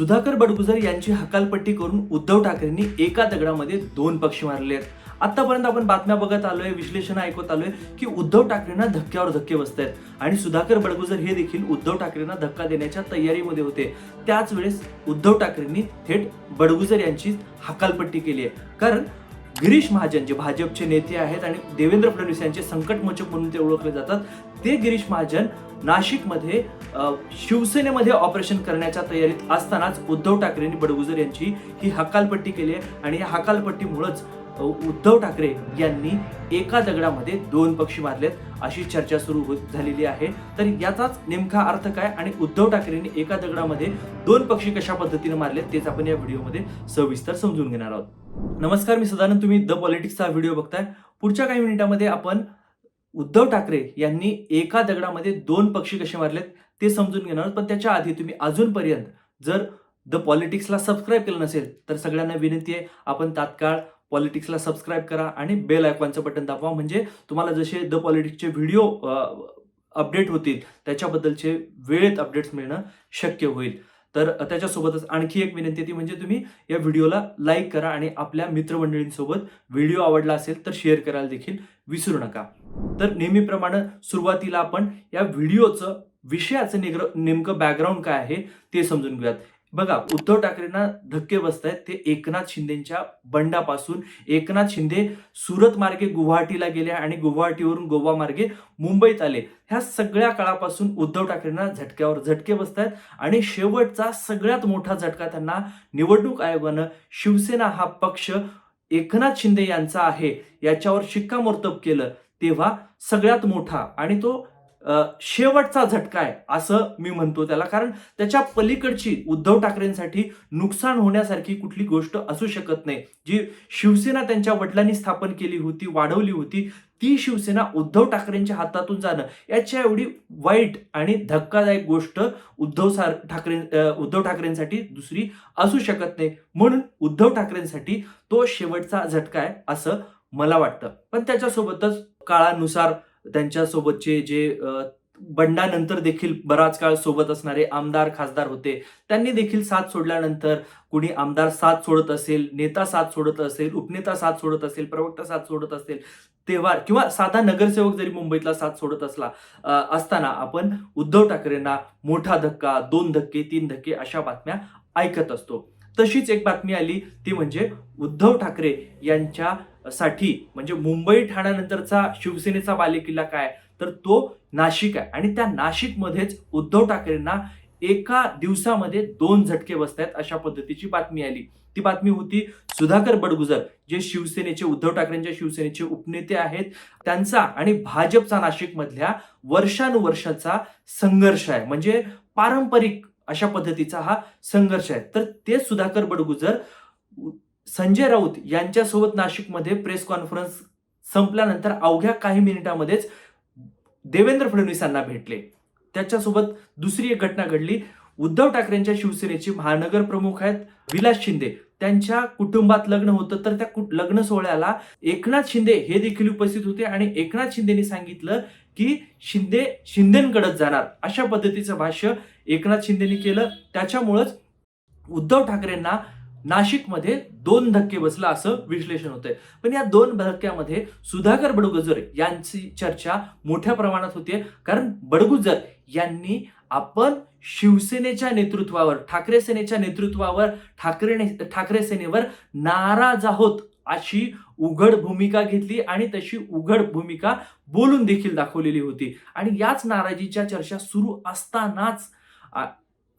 सुधाकर बडगुजर यांची हकालपट्टी करून उद्धव ठाकरेंनी एका दगडामध्ये दोन पक्षी मारले आहेत. आतापर्यंत आपण बातम्या बघत आलोय विश्लेषण ऐकत आलोय की उद्धव ठाकरेंना धक्क्यावर धक्के बसत आहेत आणि सुधाकर बडगुजर हे देखील उद्धव ठाकरेंना धक्का देण्याच्या तयारीमध्ये होते. त्याच वेळेस उद्धव ठाकरेंनी थेट बडगुजर यांची हकालपट्टी केली आहे. कारण गिरीश महाजन जे भाजपचे नेते आहेत आणि देवेंद्र फडणवीस यांचे संकटमोचक म्हणून ते ओळखले जातात ते गिरीश महाजन नाशिकमध्ये शिवसेनेमध्ये ऑपरेशन करण्याच्या तयारीत असतानाच उद्धव ठाकरेंनी बडगुजर यांची ही हकालपट्टी केली आहे. आणि या हकालपट्टीमुळंच उद्धव ठाकरे यांनी एका दगडामध्ये दोन पक्षी मारलेत अशी चर्चा सुरू होत झालेली आहे. तर याचाच नेमका अर्थ काय आणि उद्धव ठाकरेंनी एका दगडामध्ये दोन पक्षी कशा पद्धतीने मारलेत तेच आपण या व्हिडिओमध्ये सविस्तर समजून घेणार आहोत. नमस्कार मी सदानंद. तुम्ही द पॉलिटिक्सचा व्हिडिओ बघताय. पुढच्या काही मिनिटांमध्ये आपण उद्धव ठाकरे यांनी एका दगडामध्ये दोन पक्षी कसे मारलेत ते समजून घेणार आहोत. पण त्याच्या आधी तुम्ही अजूनपर्यंत जर द पॉलिटिक्सला सबस्क्राईब केलं नसेल तर सगळ्यांना विनंती आहे आपण तात्काळ पॉलिटिक्सला सबस्क्राईब करा आणि बेल आयकॉनचं बटन दाबवा म्हणजे तुम्हाला जसे द पॉलिटिक्सचे व्हिडिओ अपडेट होतील त्याच्याबद्दलचे वेळेत अपडेट्स मिळणं शक्य होईल. तर त्याच्यासोबतच आणखी एक विनंती ती म्हणजे तुम्ही या व्हिडिओला लाईक करा आणि आपल्या मित्रमंडळींसोबत व्हिडिओ आवडला असेल तर शेअर करायला देखील विसरू नका. तर नेहमीप्रमाणे सुरुवातीला आपण या व्हिडिओचं विषयाचं निग्र नेमकं बॅकग्राऊंड काय आहे ते समजून घेऊयात. बघा उद्धव ठाकरेंना धक्के बसत आहेत ते एकनाथ शिंदेच्या बंडापासून. एकनाथ शिंदे सुरत मार्गे गुवाहाटीला गेले आणि गुवाहाटीवरून गोवा मार्गे मुंबईत आले. ह्या सगळ्या काळापासून उद्धव ठाकरेंना झटक्यावर झटके बसत आहेत आणि शेवटचा सगळ्यात मोठा झटका त्यांना निवडणूक आयोगानं शिवसेना हा पक्ष एकनाथ शिंदे यांचा आहे याच्यावर शिक्कामोर्तब केलं तेव्हा सगळ्यात मोठा आणि तो शेवटचा झटका आहे असं मी म्हणतो त्याला. कारण त्याच्या पलीकडची उद्धव ठाकरेंसाठी नुकसान होण्यासारखी कुठली गोष्ट असू शकत नाही. जी शिवसेना त्यांच्या वडिलांनी स्थापन केली होती वाढवली होती ती शिवसेना उद्धव ठाकरेंच्या हातातून जाणं याच्या एवढी वाईट आणि धक्कादायक गोष्ट उद्धव सार ठाकरे उद्धव ठाकरेंसाठी दुसरी असू शकत नाही. म्हणून उद्धव ठाकरेंसाठी तो शेवटचा झटका आहे असं मला वाटतं. पण त्याच्यासोबतच काळानुसार त्यांच्यासोबतचे जे बंडानंतर देखील बराच काळ सोबत असणारे आमदार खासदार होते. त्यांनी देखील साथ सोडल्यानंतर कुणी आमदार साथ सोडत असेल नेता साथ सोडत असेल उपनेता साथ सोडत असेल प्रवक्ता साथ सोडत असेल तेव्हा किंवा साधा नगरसेवक जरी मुंबईतला साथ सोडत असला असताना आपण उद्धव ठाकरेंना मोठा धक्का दोन धक्के तीन धक्के अशा बातम्या ऐकत असतो. तशीच एक बातमी आली ती म्हणजे उद्धव ठाकरे यांच्या साठी म्हणजे मुंबई ठाण्यानंतरचा शिवसेनेचा बालेकिल्ला काय? तर तो नाशिक आहे. आणि त्या नाशिकमध्येच उद्धव ठाकरेंना एका दिवसामध्ये दोन झटके बसत आहेत अशा पद्धतीची बातमी आली. ती बातमी होती सुधाकर बडगुजर जे शिवसेनेचे उद्धव ठाकरेंच्या शिवसेनेचे उपनेते आहेत. त्यांचा आणि भाजपचा नाशिकमधल्या वर्षानुवर्षाचा संघर्ष आहे. म्हणजे पारंपरिक अशा पद्धतीचा हा संघर्ष आहे. तर ते सुधाकर बडगुजर संजय राऊत यांच्यासोबत नाशिकमध्ये प्रेस कॉन्फरन्स संपल्यानंतर अवघ्या काही मिनिटामध्येच देवेंद्र फडणवीसांना भेटले. त्याच्यासोबत दुसरी एक घटना घडली. उद्धव ठाकरेंच्या शिवसेनेचे महानगर प्रमुख आहेत विलास शिंदे. त्यांच्या कुटुंबात लग्न होतं तर त्या कुट- लग्न सोहळ्याला एकनाथ शिंदे हे देखील उपस्थित होते आणि एकनाथ शिंदेनी सांगितलं की शिंदे शिंदेकडे जाणार. अशा पद्धतीचं भाष्य एकनाथ शिंदेनी केलं. त्याच्यामुळंच उद्धव ठाकरेंना नाशिकमध्ये दोन धक्के बसला असं विश्लेषण होतंय. पण या दोन धक्क्यामध्ये सुधाकर बडगुजर यांची चर्चा मोठ्या प्रमाणात होते कारण बडगुजर यांनी आपण शिवसेनेच्या नेतृत्वावर ठाकरे सेनेच्या नेतृत्वावर ठाकरे ठाकरे सेनेवर नाराज आहोत अशी उघड भूमिका घेतली आणि तशी उघड भूमिका बोलून देखील दाखवलेली होती. आणि याच नाराजीच्या चर्चा सुरू असतानाच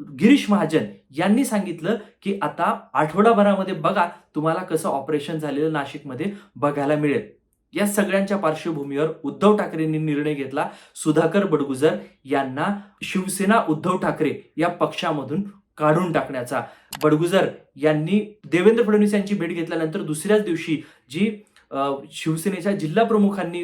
गिरीश महाजन यांनी सांगितलं की आता आठवडाभरामध्ये बघा तुम्हाला कसं ऑपरेशन झालेलं नाशिकमध्ये बघायला मिळेल. या सगळ्यांच्या पार्श्वभूमीवर उद्धव ठाकरेंनी निर्णय घेतला. सुधाकर बडगुजर यांना शिवसेना उद्धव ठाकरे या पक्षामधून काढून टाकण्याचा. बडगुजर यांनी देवेंद्र फडणवीस यांची भेट घेतल्यानंतर दुसऱ्याच दिवशी जी शिवसेनेच्या जिल्हा प्रमुखांनी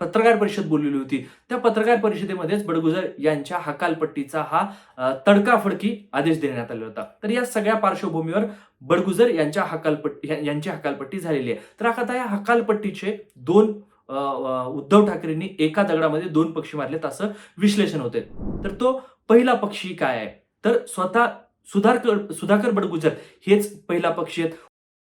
पत्रकार परिषद बोललेली होती. त्या पत्रकार परिषदेमध्येच बडगुजर यांच्या हकालपट्टीचा हा तडकाफडकी आदेश देण्यात आला होता. तर या सगळ्या पार्श्वभूमीवर बडगुजर यांच्या हकालपट्टी यांची हकालपट्टी झालेली आहे. तर आता या हकालपट्टीचे दोन उद्धव ठाकरेंनी एका दगडामध्ये दोन पक्षी मारलेत असं विश्लेषण होते तर तो पहिला पक्षी काय आहे? तर स्वतः सुधाकर सुधाकर बडगुजर हेच पहिला पक्षी आहेत.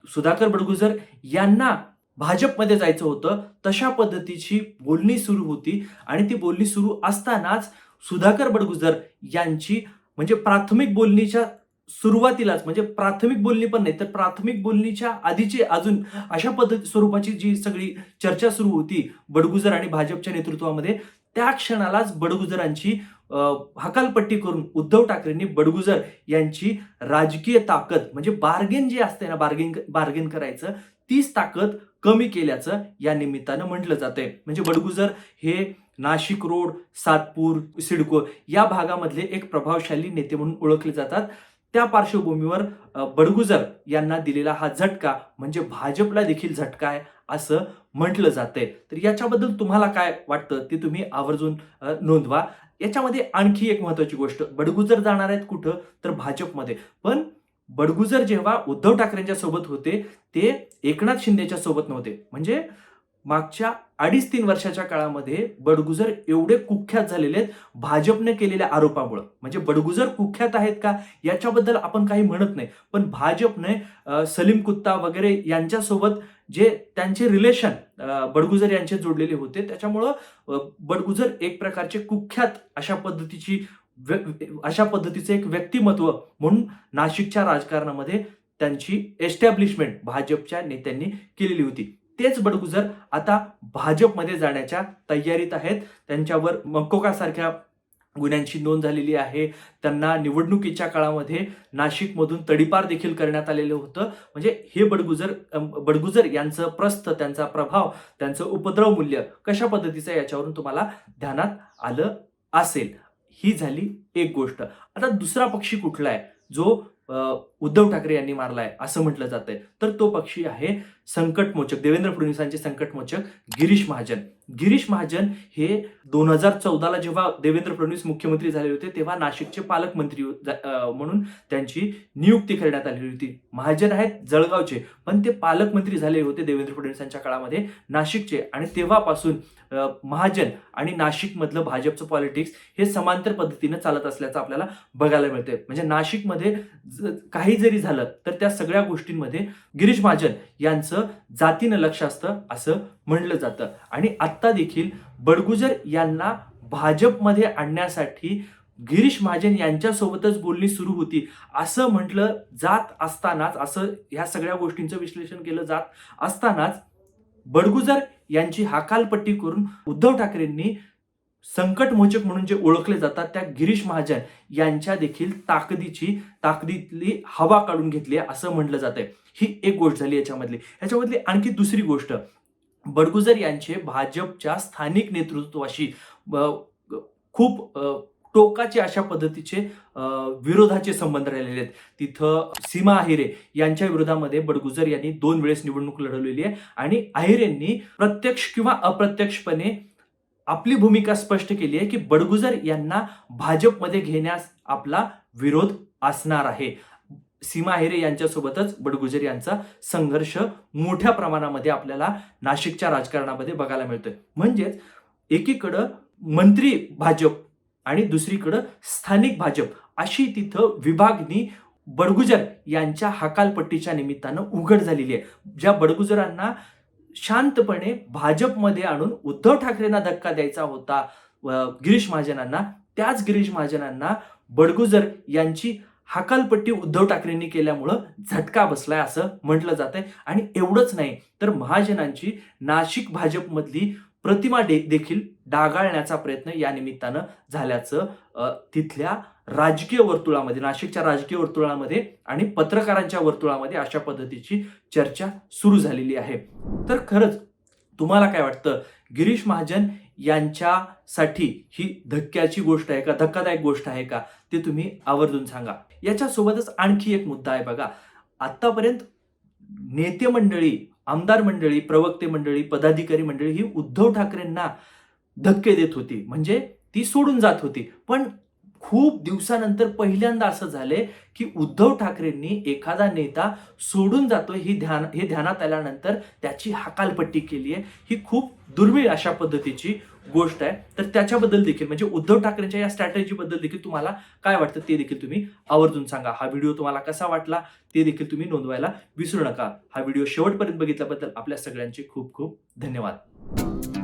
सुधाकर बडगुजर यांना भाजपमध्ये जायचं होतं तशा पद्धतीची बोलणी सुरू होती. आणि ती बोलणी सुरू असतानाच सुधाकर बडगुजर यांची म्हणजे प्राथमिक बोलणीच्या सुरुवातीलाच म्हणजे प्राथमिक बोलणी पण नाही तर प्राथमिक बोलणीच्या आधीची अजून अशा पद्धती स्वरूपाची जी सगळी चर्चा सुरू होती बडगुजर आणि भाजपच्या नेतृत्वामध्ये त्या क्षणालाच बडगुजरांची हकालपट्टी करून उद्धव ठाकरेंनी बडगुजर यांची राजकीय ताकद म्हणजे बार्गेन जी असते ना बार्गेन बार्गेन करायचं तीच ताकद कमी केल्याचं या निमित्तानं म्हटलं जातंय. म्हणजे बडगुजर हे नाशिक रोड सातपूर सिडको या भागामधले एक प्रभावशाली नेते म्हणून ओळखले जातात. त्या पार्श्वभूमीवर बडगुजर यांना दिलेला हा झटका म्हणजे भाजपला देखील झटका आहे असं म्हटलं जातंय. तर याच्याबद्दल तुम्हाला काय वाटतं ते तुम्ही आवर्जून नोंदवा. याच्यामध्ये आणखी एक महत्वाची गोष्ट बडगुजर जाणार आहेत कुठं? तर भाजपमध्ये. पण बडगुजर जेव्हा उद्धव ठाकरेंच्या सोबत होते ते एकनाथ शिंदेच्या सोबत नव्हते. म्हणजे मागच्या अडीच तीन वर्षाच्या काळामध्ये बडगुजर एवढे कुख्यात झालेले आहेत भाजपने केलेल्या आरोपामुळं. म्हणजे बडगुजर कुख्यात आहेत का याच्याबद्दल आपण काही म्हणत नाही. पण भाजपने सलीम कुत्ता वगैरे यांच्यासोबत जे त्यांचे रिलेशन बडगुजर यांचे जोडलेले होते त्याच्यामुळं बडगुजर एक प्रकारचे कुख्यात अशा पद्धतीची अशा पद्धतीचं एक व्यक्तिमत्व म्हणून नाशिकच्या राजकारणामध्ये त्यांची एस्टॅब्लिशमेंट भाजपच्या नेत्यांनी केलेली होती. तेच बडगुजर आता भाजपमध्ये जाण्याच्या तयारीत आहेत. त्यांच्यावर मकोकासारख्या गुन्ह्यांची नोंद झालेली आहे. त्यांना निवडणुकीच्या काळामध्ये नाशिकमधून तडीपार देखील करण्यात आलेलं होतं. म्हणजे हे बडगुजर बडगुजर यांचं प्रस्थ त्यांचा प्रभाव त्यांचं उपद्रव मूल्य कशा पद्धतीचं याच्यावरून तुम्हाला ध्यानात आलं असेल? ही झाली एक गोष्ट. आता दुसरा पक्षी कुठला आहे? जो उद्धव ठाकरे यांनी मारला आहे असं म्हटलं जातंय. तर तो पक्षी आहे संकटमोचक देवेंद्र फडणवीसांचे संकटमोचक गिरीश महाजन. गिरीश महाजन हे दोन हजार चौदाला जेव्हा देवेंद्र फडणवीस मुख्यमंत्री झाले होते तेव्हा नाशिकचे पालकमंत्री हो- म्हणून त्यांची नियुक्ती करण्यात आलेली होती. महाजन आहेत जळगावचे पण ते पालकमंत्री झाले होते देवेंद्र फडणवीसांच्या काळामध्ये नाशिकचे. आणि तेव्हापासून महाजन आणि नाशिकमधलं भाजपचं पॉलिटिक्स हे समांतर पद्धतीनं चालत असल्याचं आपल्याला बघायला मिळते म्हणजे नाशिकमध्ये ज- काही जरी झालं तर त्या सगळ्या गोष्टींमध्ये गिरीश महाजन यांचं जातीनं लक्ष असतं असं म्हणलं जातं. आणि आत्ता देखील बडगुजर यांना भाजपमध्ये आणण्यासाठी गिरीश महाजन यांच्यासोबतच बोलणी सुरू होती. असं म्हटलं जात असतानाच असं ह्या सगळ्या गोष्टींचं विश्लेषण केलं जात असतानाच बडगुजर यांची हाकालपट्टी करून उद्धव ठाकरेंनी संकटमोचक म्हणून जे ओळखले जातात त्या गिरीश महाजन यांच्या देखील ताकदीची ताकदीतली हवा काढून घेतली आहे असं म्हटलं जातंय. ही एक गोष्ट झाली याच्यामधली. याच्यामधली आणखी दुसरी गोष्ट बडगुजर यांचे भाजपच्या स्थानिक नेतृत्वाशी खूप टोकाचे अशा पद्धतीचे विरोधाचे संबंध राहिलेले आहेत. तिथं सीमा अहिरे यांच्या विरोधामध्ये बडगुजर यांनी दोन वेळेस निवडणूक लढवलेली आहे आणि अहिरेंनी प्रत्यक्ष किंवा अप्रत्यक्षपणे आपली भूमिका स्पष्ट केली आहे की बडगुजर यांना भाजपमध्ये घेण्यास आपला विरोध असणार आहे. सीमा हेरे यांच्यासोबतच बडगुजर यांचा संघर्ष मोठ्या प्रमाणामध्ये आपल्याला नाशिकच्या राजकारणामध्ये बघायला मिळतोय. म्हणजेच एकीकडं मंत्री भाजप आणि दुसरीकडं स्थानिक भाजप अशी तिथं विभागणी बडगुजर यांच्या हकालपट्टीच्या निमित्तानं उघड झालेली आहे. ज्या बडगुजरांना शांतपणे भाजपमध्ये आणून उद्धव ठाकरेंना धक्का द्यायचा होता व गिरीश महाजनांना. त्याच गिरीश महाजनांना बडगुजर यांची हकालपट्टी उद्धव ठाकरेंनी केल्यामुळं झटका बसलाय असं म्हटलं जात आहे आणि एवढंच नाही तर महाजनांची नाशिक भाजपमधली प्रतिमा दे देखील डागाळण्याचा प्रयत्न या निमित्तानं झाल्याचं तिथल्या राजकीय वर्तुळामध्ये नाशिकच्या राजकीय वर्तुळामध्ये आणि पत्रकारांच्या वर्तुळामध्ये अशा पद्धतीची चर्चा सुरू झालेली आहे. तर खरंच तुम्हाला काय वाटतं? गिरीश महाजन यांच्यासाठी ही धक्क्याची गोष्ट आहे का? धक्कादायक गोष्ट आहे का? ते तुम्ही आवर्जून सांगा. याच्यासोबतच आणखी एक मुद्दा आहे बघा. आतापर्यंत नेते मंडळी आमदार मंडळी प्रवक्ते मंडळी पदाधिकारी मंडळी ही उद्धव ठाकरेंना धक्के देत होती. म्हणजे ती सोडून जात होती. पण खूप दिवसानंतर पहिल्यांदा असं झालंय की उद्धव ठाकरेंनी एखादा नेता सोडून जातोय ही ध्यान हे ध्यानात आल्यानंतर त्याची हकालपट्टी केली आहे ही खूप दुर्मिळ अशा पद्धतीची गोष्ट आहे. तर त्याच्याबद्दल देखील म्हणजे उद्धव ठाकरेंच्या या स्ट्रॅटेजी बद्दल देखील तुम्हाला काय वाटतं ते देखील तुम्ही आवर्जून सांगा. हा व्हिडिओ तुम्हाला कसा वाटला ते देखील तुम्ही नोंदवायला विसरू नका. हा व्हिडिओ शेवटपर्यंत बघितल्याबद्दल आपल्या सगळ्यांचे खूप खूप धन्यवाद.